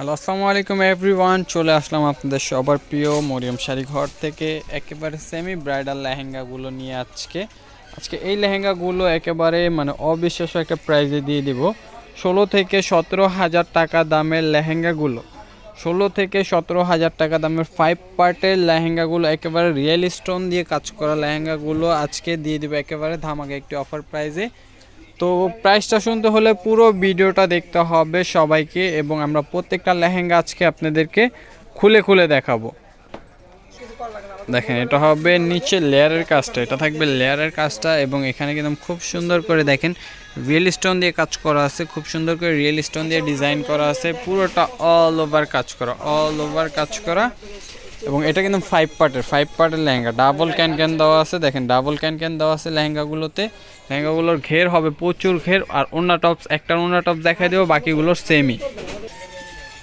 Hello, আসসালামু আলাইকুম everyone চলে আসলাম আপনাদের সবার প্রিয় মরিয়ম শাড়ি ঘর থেকে। একেবারে সেমি ব্রাইডাল লেহেঙ্গাগুলো নিয়ে আজকে। আজকে এই লেহেঙ্গাগুলো একেবারে মানে অবিশ্বাস্য একটা প্রাইজে দিয়ে দিব। ষোলো থেকে সতেরো হাজার টাকা দামের লেহেঙ্গাগুলো। ষোলো থেকে সতেরো হাজার টাকা দামের ফাইভ পার্টের লেহেঙ্গাগুলো, একেবারে রিয়েল স্টোন দিয়ে কাজ করা লেহেঙ্গাগুলো আজকে দিয়ে দিব একেবারে ধামাকে একটি অফার প্রাইজে তো প্রাইসটা শুনতে হলে পুরো ভিডিওটা দেখতে হবে সবাইকে এবং আমরা প্রত্যেকটা লেহেঙ্গা আজকে আপনাদেরকে খুলে খুলে দেখাবো। দেখেন, এটা হবে নিচে লেয়ারের কাজটা, এটা থাকবে লেয়ারের কাজটা এবং এখানে কিন্তু খুব সুন্দর করে দেখেন রিয়েল স্টোন দিয়ে কাজ করা আছে, খুব সুন্দর করে রিয়েল স্টোন দিয়ে ডিজাইন করা আছে, পুরোটা অল ওভার কাজ করা অল ওভার কাজ করা। এবং এটা কিন্তু ফাইভ পার্টের ফাইভ পার্টের লেহেঙ্গা। ডাবল ক্যান ক্যান দেওয়া আছে, দেখেন ডাবল ক্যান ক্যান দেওয়া আছে লেহেঙ্গাগুলোতে। লেহেঙ্গাগুলোর ঘের হবে প্রচুর ঘের, আর অন্য টপস একটা অন্য টপ দেখাই দেবো বাকিগুলোর সেমই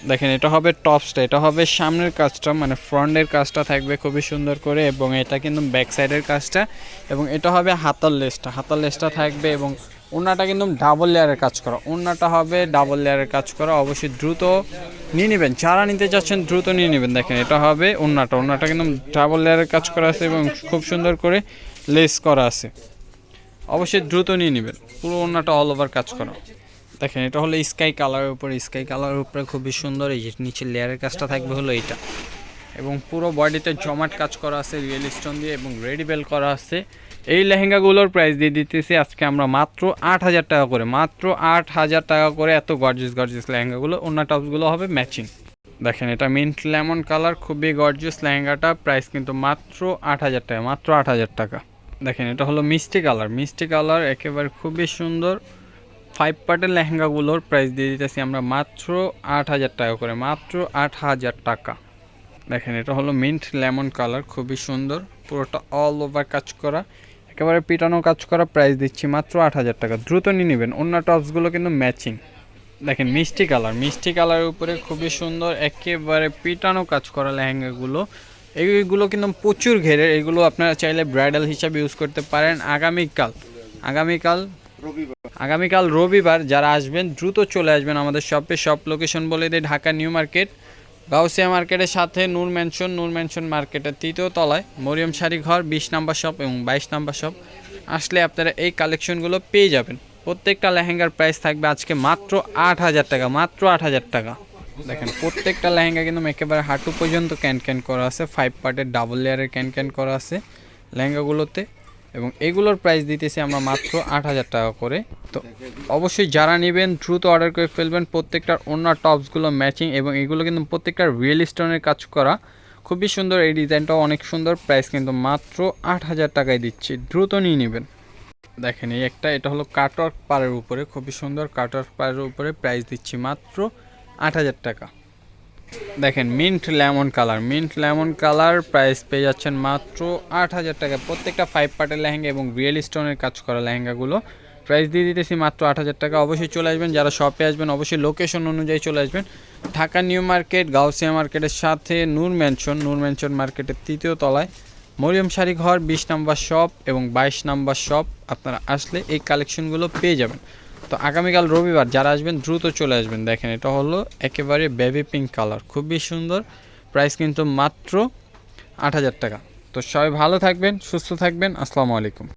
দেখেন, এটা হবে টপসটা এটা হবে সামনের কাজটা মানে ফ্রন্টের কাজটা থাকবে খুবই সুন্দর করে, এবং এটা কিন্তু ব্যাক সাইডের কাজটা, এবং এটা হবে হাতার লেসটা হাতার লেসটা থাকবে, এবং ওনাটা কিন্তু ডাবল লেয়ারের কাজ করা। ওনাটা হবে ডাবল লেয়ারের কাজ করা। অবশ্যই দ্রুত নিয়ে নেবেন। যারা নিতে চাচ্ছেন, দ্রুত নিয়ে নেবেন। দেখেন, এটা হবে ওনাটা ওনাটা কিন্তু ডাবল লেয়ারের কাজ করা আছে এবং খুব সুন্দর করে লেস করা আছে। অবশ্যই দ্রুত নিয়ে নেবেন। পুরো ওনাটা অল ওভার কাজ করা। দেখেন, এটা হলো স্কাই কালারের উপরে। স্কাই কালারের উপরে খুবই সুন্দর। এই যে নিচে লেয়ারের কাজটা থাকবে হলো এইটা। এবং পুরো বডিতে জমাট কাজ করা আছে, রিয়েল স্টোন দিয়ে এবং রেডি বেল করা আছে। এই লেহেঙ্গাগুলোর প্রাইস দিয়ে দিতেছি আজকে আমরা মাত্র আট হাজার টাকা করে। মাত্র আট হাজার টাকা করে এত গর্জিয়াস গর্জিয়াস লেহেঙ্গাগুলো। অন্য টপসগুলো হবে ম্যাচিং দেখেন, এটা মিন্ট লেমন কালার খুবই গর্জিয়াস লেহেঙ্গাটা। প্রাইস কিন্তু মাত্র আট হাজার টাকা, মাত্র আট হাজার টাকা। দেখেন, এটা হলো মিষ্টি কালার মিষ্টি কালার একেবারে খুবই সুন্দর। ফাইভ পার্টের লেহেঙ্গাগুলোর প্রাইস দিয়ে দিতেছি আমরা মাত্র আট হাজার টাকা করে। মাত্র আট হাজার টাকা। দেখেন, এটা হলো মিন্ট লেমন কালার, খুবই সুন্দর। পুরোটা অল ওভার কাজ করা। একেবারে পিটানো কাজ করা প্রাইস দিচ্ছি মাত্র আট হাজার টাকা। দ্রুত নিয়ে নেবেন, অন্য টপসগুলো কিন্তু ম্যাচিং দেখেন, মিষ্টি কালার, মিষ্টি কালারের উপরে খুবই সুন্দর, একেবারে পিটানো কাজ করা লেহেঙ্গাগুলো এইগুলো কিন্তু প্রচুর ঘেরের এগুলো আপনারা চাইলে ব্রাইডাল হিসাবে ইউজ করতে পারেন আগামীকাল। আগামীকাল আগামীকাল রবিবার যারা আসবেন, দ্রুত চলে আসবেন আমাদের শপে শপ লোকেশন বলে দেয় ঢাকা নিউ মার্কেট। গাউসিয়া মার্কেটের সাথে নূর ম্যানশন নূর ম্যানশন মার্কেটের তৃতীয় তলায় মরিয়ম শাড়ি ঘর বিশ নাম্বার শপ এবং বাইশ নাম্বার শপ। আসলে আপনারা এই কালেকশনগুলো পেয়ে যাবেন। প্রত্যেকটা লেহেঙ্গার প্রাইস থাকবে আজকে মাত্র আট হাজার টাকা, মাত্র আট হাজার টাকা। দেখেন, প্রত্যেকটা লেহেঙ্গা কিন্তু একেবারে হাঁটু পর্যন্ত ক্যান ক্যান করা আছে ফাইভ পার্টের ডাবল লেয়ারের ক্যান ক্যান করা আছে লেহেঙ্গাগুলোতে। এবং এগুলোর প্রাইস দিতেছি আমরা মাত্র আট হাজার টাকা করে। তো অবশ্যই যারা নেবেন, দ্রুত অর্ডার করে ফেলবেন, প্রত্যেকটার অন্য টপসগুলো ম্যাচিং এবং এগুলো কিন্তু প্রত্যেকটা রিয়েল স্টোনের কাজ করা। খুবই সুন্দর এই ডিজাইনটাও অনেক সুন্দর প্রাইস কিন্তু মাত্র আট হাজার টাকায় দিচ্ছি। দ্রুত নিয়ে নেবেন। দেখেন এই একটা, এটা হলো কাটওয়ার্ক পাড়ের উপরে, খুবই সুন্দর কাটওয়ার্ক পাড়ের উপরে প্রাইস দিচ্ছি মাত্র আট হাজার টাকা। দেখেন mint lemon colour mint lemon colour price পেয়ে যাচ্ছেন মাত্র আট হাজার টাকা। প্রত্যেকটা ফাইভ পার্টের লেহেঙ্গা এবং রিয়েল স্টোনের কাজ করা লেহেঙ্গাগুলো। প্রাইস দিয়ে দিতেছি মাত্র আট হাজার টাকা। অবশ্যই চলে আসবেন, যারা শপে আসবেন, অবশ্যই লোকেশন অনুযায়ী চলে আসবেন। ঢাকা নিউ মার্কেট গাউসিয়া মার্কেটের সাথে নূর ম্যানশন নূর ম্যানশন মার্কেটের তৃতীয় তলায় মরিয়ম শাড়ি ঘর, বিশ নাম্বার শপ এবং বাইশ নাম্বার শপ আপনারা আসলে এই কালেকশনগুলো পেয়ে যাবেন। তো আগামীকাল রবিবার যারা আসবেন, দ্রুত চলে আসবেন। দেখেন, এটা হলো একেবারে বেবি পিঙ্ক কালার খুবই সুন্দর। প্রাইস কিন্তু মাত্র আট হাজার টাকা। তো সবাই ভালো থাকবেন, সুস্থ থাকবেন। আসসালামু আলাইকুম।